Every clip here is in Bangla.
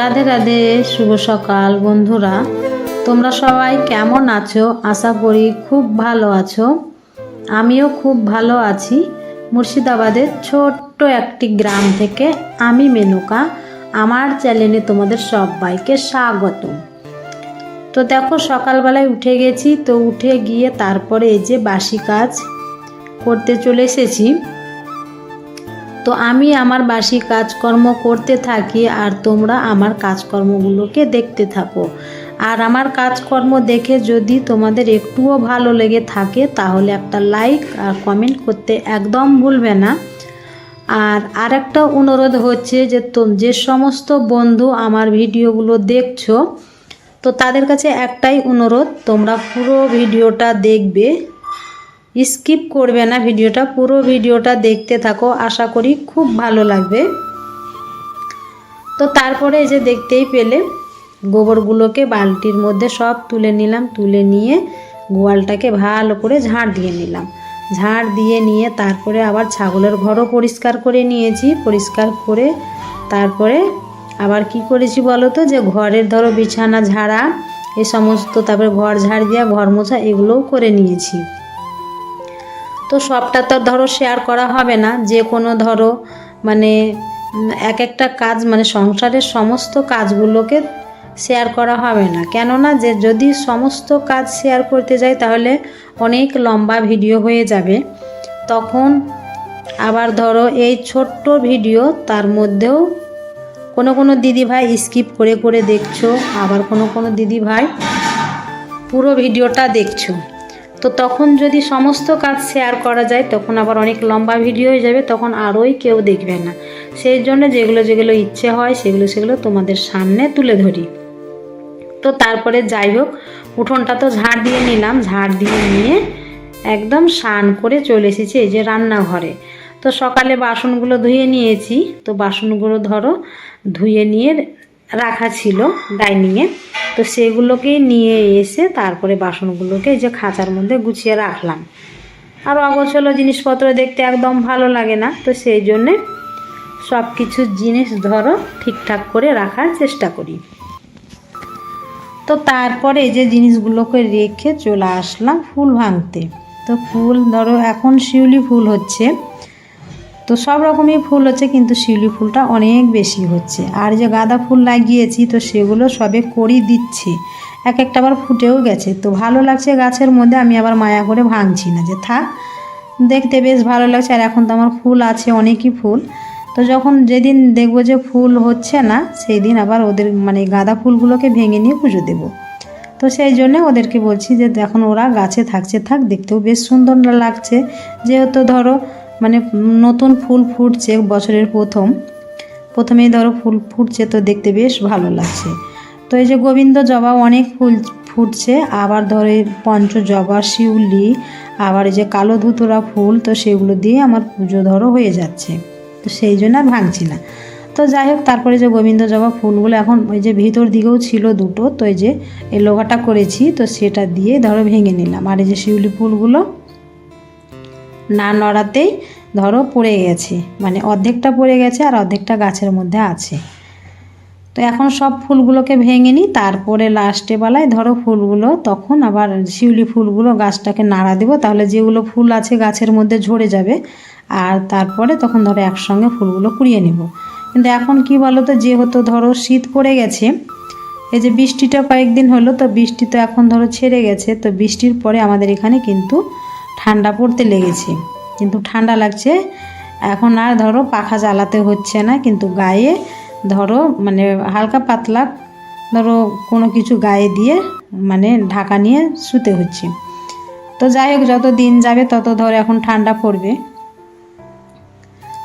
রাধে রাধে, শুভ সকাল বন্ধুরা। তোমরা সবাই কেমন আছো? আশা করি খুব ভালো আছো। আমিও খুব ভালো আছি। মুর্শিদাবাদের ছোট্ট একটি গ্রাম থেকে আমি মেনুকা। আমার চ্যানেলে তোমাদের সবাইকে স্বাগত তো দেখো, সকালবেলায় উঠে গেছি। তো উঠে গিয়ে তারপরে এই যে বাসি কাজ করতে চলে এসেছি। তো আমি আমার বাসি কাজকর্ম করতে থাকি আর তোমরা আমার কাজকর্মগুলোকে দেখতে থাকো। আর আমার কাজকর্ম দেখে যদি তোমাদের একটুও ভালো লেগে থাকে, তাহলে একটা লাইক আর কমেন্ট করতে একদম ভুলবে না। আর আরেকটা অনুরোধ হচ্ছে যে যে সমস্ত বন্ধু আমার ভিডিওগুলো দেখছ, তো তাদের কাছে একটাই অনুরোধ, তোমরা পুরো ভিডিওটা দেখবে। স্কিপ করবে না ভিডিওটা, পুরো ভিডিওটা দেখতে থাকো, আশা করি খুব ভালো লাগবে। তো তারপরে এই যে দেখতেই পেলে, গোবরগুলোকে বালতির মধ্যে সব তুলে নিলাম, তুলে নিয়ে গোয়ালটাকে ভালো করে ঝাড় দিয়ে নিলাম। ঝাড় দিয়ে নিয়ে তারপরে আবার ছাগলের ঘরও পরিষ্কার করে নিয়েছি, পরিষ্কার করে তারপরে আবার কি করেছি বলো তো, যে ঘরের ধরো বিছানা, ঝাড়া এই সমস্ত, তারপরে ঘর ঝাড় দেওয়া ঘর মোছা, এগুলোও করে নিয়েছি। তো সবটা তো ধরো শেয়ার করা হবে না। যে কোনো ধরো মানে এক একটা কাজ মানে সংসারের সমস্ত কাজগুলোকে শেয়ার করা হবে না। কেননা যে যদি সমস্ত কাজ শেয়ার করতে যাই, তাহলে অনেক লম্বা ভিডিও হয়ে যাবে। তখন আবার ধরো এই ছোট্ট ভিডিও তার মধ্যেও কোনো কোনো দিদি ভাই স্কিপ করে করে দেখছ। আবার কোনো কোনো দিদি ভাই পুরো ভিডিওটা দেখছ। তো তখন যদি সমস্ত কাজ শেয়ার করা যায়, তখন আবার অনেক লম্বা ভিডিও হয়ে যাবে, তখন আরোই কেউ দেখবে না। সেই জন্য যেগুলো যেগুলো ইচ্ছে হয়, সেগুলো সেগুলো তোমাদের সামনে তুলে ধরি। তো তারপরে যাই হোক, উঠোনটা তো ঝাড় দিয়ে নিলাম, ঝাড় দিয়ে নিয়ে একদম স্নান করে চলে এসেছি এই যে রান্নাঘরে। তো সকালে বাসনগুলো ধুয়ে নিয়েছি। তো বাসনগুলো ধরো, ধুয়ে নিয়ে রাখা ছিল ডাইনিংয়ে। তো সেগুলোকেই নিয়ে এসে তারপরে বাসনগুলোকে যে খাঁচার মধ্যে গুছিয়ে রাখলাম। আর অগোছলো জিনিসপত্র দেখতে একদম ভালো লাগে না। তো সেই জন্যে সব কিছু জিনিস ধরো ঠিকঠাক করে রাখার চেষ্টা করি। তো তারপরে যে জিনিসগুলোকে রেখে চলে আসলাম ফুল ভাঙতে। তো ফুল ধরো এখন শিউলি ফুল হচ্ছে। তো সব রকমই ফুল হচ্ছে, কিন্তু শিউলি ফুলটা অনেক বেশি হচ্ছে। আর যে গাঁদা ফুল লাগিয়েছি, তো সেগুলো সবে করি দিচ্ছে। এক একটা আবার ফুটেও গেছে। তো ভালো লাগছে গাছের মধ্যে, আমি আবার মায়া করে ভাঙছি না যে থাক, দেখতে বেশ ভালো লাগছে। আর এখন তো আমার ফুল আছে, অনেকই ফুল। তো যখন যেদিন দেখব যে ফুল হচ্ছে না সেই দিন আবার ওদের মানে গাঁদা ফুলগুলোকে ভেঙে নিয়ে পুজো দেবো। তো সেই জন্যে ওদেরকে বলছি যে এখন ওরা গাছে থাকছে থাক, দেখতেও বেশ সুন্দর লাগছে। যেহেতু ধরো মানে নতুন ফুল ফুটছে বছরের প্রথম। প্রথমেই ধরো ফুল ফুটছে তো দেখতে বেশ ভালো লাগছে। তো এই যে গোবিন্দ জবা অনেক ফুল ফুটছে, আবার ধরো এই পঞ্চ জবা শিউলি, আবার এই যে কালো ধুতুরা ফুল, তো সেগুলো দিয়ে আমার পুজো ধরো হয়ে যাচ্ছে। তো সেই জন্য আর ভাঙছি না। তো যাই হোক, তারপরে যে গোবিন্দ জবা ফুলগুলো এখন ওই যে ভিতর দিকেও ছিল দুটো, তো এই যে এই লোহাটা করেছি, তো সেটা দিয়ে ধরো ভেঙে নিলাম। আর এই যে শিউলি ফুলগুলো না নড়াতেই ধরো পড়ে গেছে। মানে অর্ধেকটা পড়ে গেছে আর অর্ধেকটা গাছের মধ্যে আছে। তো এখন সব ফুলগুলোকে ভেঙে নিই, তারপরে লাস্টে বেলায় ধরো ফুলগুলো, তখন আবার শিউলি ফুলগুলো গাছটাকে নাড়া দেবো, তাহলে যেগুলো ফুল আছে গাছের মধ্যে ঝরে যাবে। আর তারপরে তখন ধরো একসঙ্গে ফুলগুলো কুড়িয়ে নেব। কিন্তু এখন কি বলো তো যেহেতু ধরো শীত পড়ে গেছে, এই যে বৃষ্টিটা কয়েকদিন হলো, তো বৃষ্টি তো এখন ধরো ছেড়ে গেছে, তো বৃষ্টির পরে আমাদের এখানে কিন্তু ঠান্ডা পড়তে লেগেছে। কিন্তু ঠান্ডা লাগছে। এখন আর ধরো পাখা জ্বালাতে হচ্ছে না, কিন্তু গায়ে ধরো মানে হালকা পাতলা ধরো কোনো কিছু গায়ে দিয়ে মানে ঢাকা নিয়ে শুতে হচ্ছে। তো যাই হোক, যত দিন যাবে তত ধরো এখন ঠান্ডা পড়বে।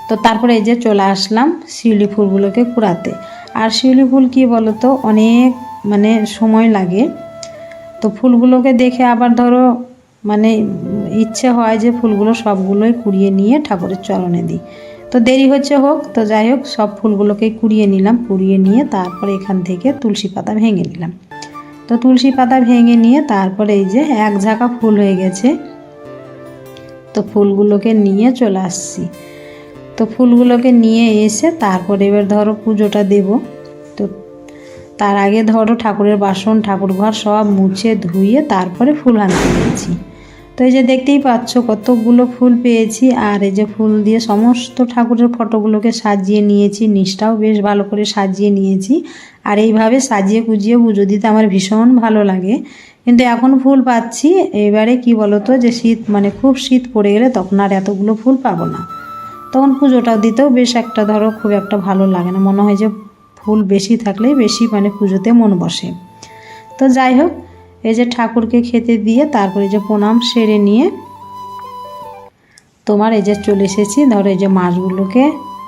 তো তারপরে এই যে চলে আসলাম শিউলি ফুলগুলোকে কুড়াতে। আর শিউলি ফুল কী বলো তো অনেক মানে সময় লাগে। তো ফুলগুলোকে দেখে আবার ধরো মানে ইচ্ছে হয় যে ফুলগুলো সবগুলোই কুড়িয়ে নিয়ে ঠাকুরের চরণে দিই। তো দেরি হচ্ছে হোক, তো যাই হোক, সব ফুলগুলোকে কুড়িয়ে নিলাম, কুড়িয়ে নিয়ে তারপরে এখান থেকে তুলসী পাতা ভেঙে নিলাম। তো তুলসী পাতা ভেঙে নিয়ে তারপরে এই যে এক ঝাঁকা ফুল হয়ে গেছে, তো ফুলগুলোকে নিয়ে চলে আসছি। তো ফুলগুলোকে নিয়ে এসে তারপরে এবার ধরো পুজোটা দেব। তো তার আগে ধরো ঠাকুরের বাসন ঠাকুর ঘর সব মুছে ধুয়ে তারপরে ফুল আনতে গিয়েছি তো এই যে দেখতেই পাচ্ছ, কতগুলো ফুল পেয়েছি। আর এই যে ফুল দিয়ে সমস্ত ঠাকুরের ফটোগুলোকে সাজিয়ে নিয়েছি। নিচটাও বেশ ভালো করে সাজিয়ে নিয়েছি। আর এইভাবে সাজিয়ে কুজিয়ে পুজো দিতে আমার ভীষণ ভালো লাগে। কিন্তু এখন ফুল পাচ্ছি। এবারে কি বলতো যে শীত মানে খুব শীত পড়ে গেলে তখন আর এতগুলো ফুল পাবো না। তখন পুজোটাও দিতেও বেশ একটা, ধরো, খুব একটা ভালো লাগে না। মনে হয় যে ফুল বেশি থাকলেই বেশি মানে পুজোতে মন বসে। তো যাই হোক এই যে ঠাকুরকে খেতে দিয়ে তারপরে যে প্রণাম সেরে নিয়ে তোমার এই যে চলে এসেছি। ধরো এই যে মাছগুলোকে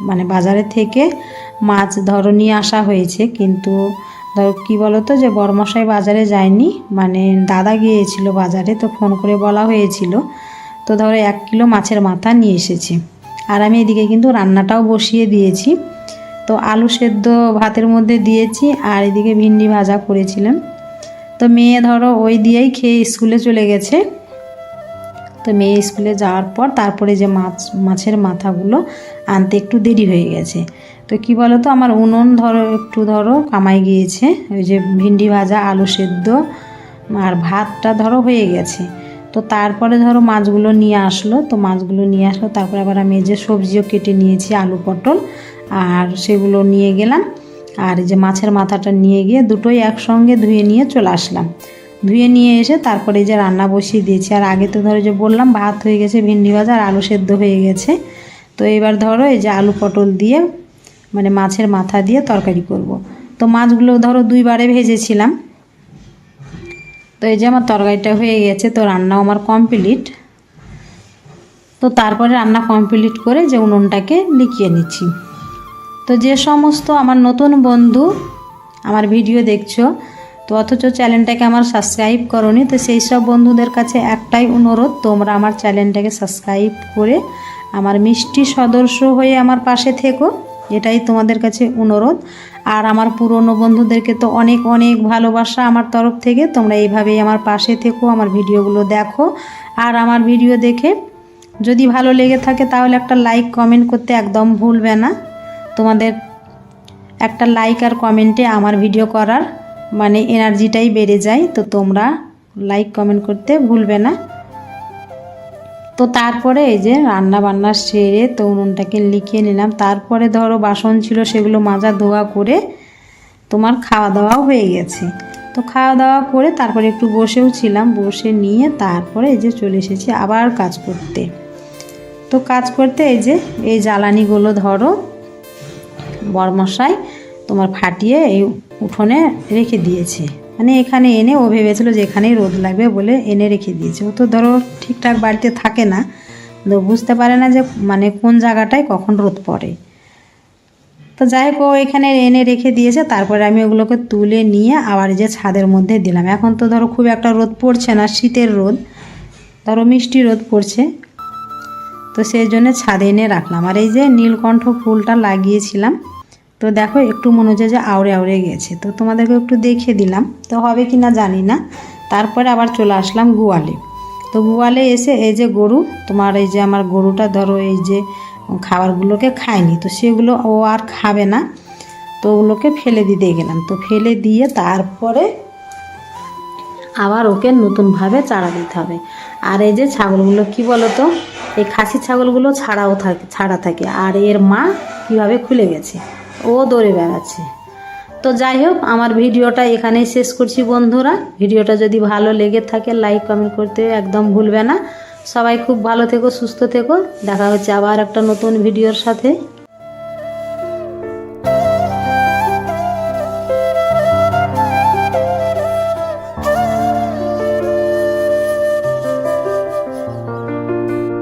মানে বাজারে থেকে মাছ ধরো নিয়ে আসা হয়েছে, কিন্তু ধরো কী বলো তো যে বরমশাই বাজারে যায়নি মানে দাদা গিয়েছিল বাজারে, তো ফোন করে বলা হয়েছিল। তো ধরো এক কিলো মাছের মাথা নিয়ে এসেছি। আর আমি এদিকে কিন্তু রান্নাটাও বসিয়ে দিয়েছি। তো আলু সেদ্ধ ভাতের মধ্যে দিয়েছি, আর এদিকে ভিন্ডি ভাজা করেছিলাম। তো মেয়ে ধরো, ওই দিয়েই খেয়ে স্কুলে চলে গেছে। তো মেয়ে স্কুলে যাওয়ার পর তারপরে যে মাছ, মাছের মাথাগুলো আনতে একটু দেরি হয়ে গেছে। তো কি বলো তো আমার উনুন ধরো, একটু ধরো কামাই গিয়েছে। ওই যে ভিন্ডি ভাজা, আলু সেদ্ধ আর ভাতটা ধরো হয়ে গেছে। তো তারপরে ধরো মাছগুলো নিয়ে আসলো। তো মাছগুলো নিয়ে আসলো, তারপরে আবার আমি যে সবজিও কেটে নিয়েছি, আলু পটল আর সেগুলো নিয়ে গেলাম। আর এই যে মাছের মাথাটা নিয়ে গিয়ে দুটোই একসঙ্গে ধুয়ে নিয়ে চলে আসলাম। ধুয়ে নিয়ে এসে তারপরে এই যে রান্না বসিয়ে দিয়েছি। আর আগে তো ধরো যে বললাম, ভাত হয়ে গেছে, ভিন্ডি ভাজা আর আলু সেদ্ধ হয়ে গেছে। তো এবার ধরো এই যে আলু পটল দিয়ে মানে মাছের মাথা দিয়ে তরকারি করব। তো মাছগুলো ধরো দুইবারে ভেজেছিলাম। তো এই যে আমার তরকারিটা হয়ে গেছে, তো রান্নাও আমার কমপ্লিট। তো তারপরে রান্না কমপ্লিট করে যে উনুনটাকে লিখিয়ে নিচ্ছি। তো যে সমস্ত আমার নতুন বন্ধু আমার ভিডিও দেখছ, তো অথচ চ্যানেলটাকে আমার সাবস্ক্রাইব করনি, তো সেই সব বন্ধুদের কাছে একটাই অনুরোধ, তোমরা আমার চ্যানেলটাকে সাবস্ক্রাইব করে আমার মিষ্টি সদস্য হয়ে আমার পাশে থেকো, এটাই তোমাদের কাছে অনুরোধ। আর আমার পুরনো বন্ধুদেরকে তো অনেক অনেক ভালোবাসা আমার তরফ থেকে, তোমরা এইভাবেই আমার পাশে থেকো, আমার ভিডিওগুলো দেখো। আর আমার ভিডিও দেখে যদি ভালো লেগে থাকে, তাহলে একটা লাইক কমেন্ট করতে একদম ভুলবে না। তোমাদের একটা লাইক আর কমেন্টে আমার ভিডিও করার মানে এনার্জিটাই বেড়ে যায়। তো তোমরা লাইক কমেন্ট করতে ভুলবে না। তো তারপরে এই যে রান্না বান্না সেরে তো উনুনটাকে লিখিয়ে নিলাম। তারপরে ধরো বাসন ছিল সেগুলো মাজা ধোয়া করে তোমার খাওয়া দাওয়াও হয়ে গেছে। তো খাওয়া দাওয়া করে তারপরে একটু বসেও ছিলাম। বসে নিয়ে তারপরে এই যে চলে এসেছি আবার কাজ করতে। তো কাজ করতে এই যে, এই জ্বালানিগুলো ধরো বরমশাই তোমার ফাটিয়ে এই উঠোনে রেখে দিয়েছে। মানে এখানে এনে ও ভেবেছিল যে এখানেই রোদ লাগবে বলে এনে রেখে দিয়েছে। ও তো ধরো ঠিকঠাক বাড়িতে থাকে না, তো বুঝতে পারে না যে মানে কোন জায়গাটায় কখন রোদ পড়ে। তো যাই হোক, ও এখানে এনে রেখে দিয়েছে, তারপরে আমি ওগুলোকে তুলে নিয়ে আবার যে ছাদের মধ্যে দিলাম। এখন তো ধরো খুব একটা রোদ পড়ছে না, শীতের রোদ, ধরো মিষ্টি রোদ পড়ছে। তো সেই জন্য ছাদে এনে রাখলাম। আর এই যে নীলকণ্ঠ ফুলটা লাগিয়েছিলাম, তো দেখো একটু মনে হচ্ছে যে আউড়ে আউড়ে গেছে। তো তোমাদেরকে একটু দেখিয়ে দিলাম, তো হবে কি না জানি না। তারপরে আবার চলে আসলাম গোয়ালে। তো গোয়ালে এসে এই যে গরু, তোমার এই যে আমার গরুটা ধরো এই যে খাবারগুলোকে খায়নি, তো সেগুলো ও আর খাবে না। তো ওগুলোকে ফেলে দিতে গেলাম। তো ফেলে দিয়ে তারপরে আবার ওকে নতুনভাবে চারা দিতে হবে। আর এই যে ছাগলগুলো, কি বলো তো এই খাসি ছাগলগুলো ছাড়াও থাকে, ছাড়া থাকে। আর এর মা কীভাবে খুলে গেছে? ও দৌড়ে বেড়াচ্ছে। তো যাই হোক, আমার ভিডিওটা এখানেই শেষ করছি বন্ধুরা। ভিডিওটা যদি ভালো লেগে থাকে লাইক কমেন্ট করতে একদম ভুলবে না। সবাই খুব ভালো থেকো, সুস্থ থেকো। দেখা হচ্ছে আবার একটা নতুন ভিডিওর সাথে।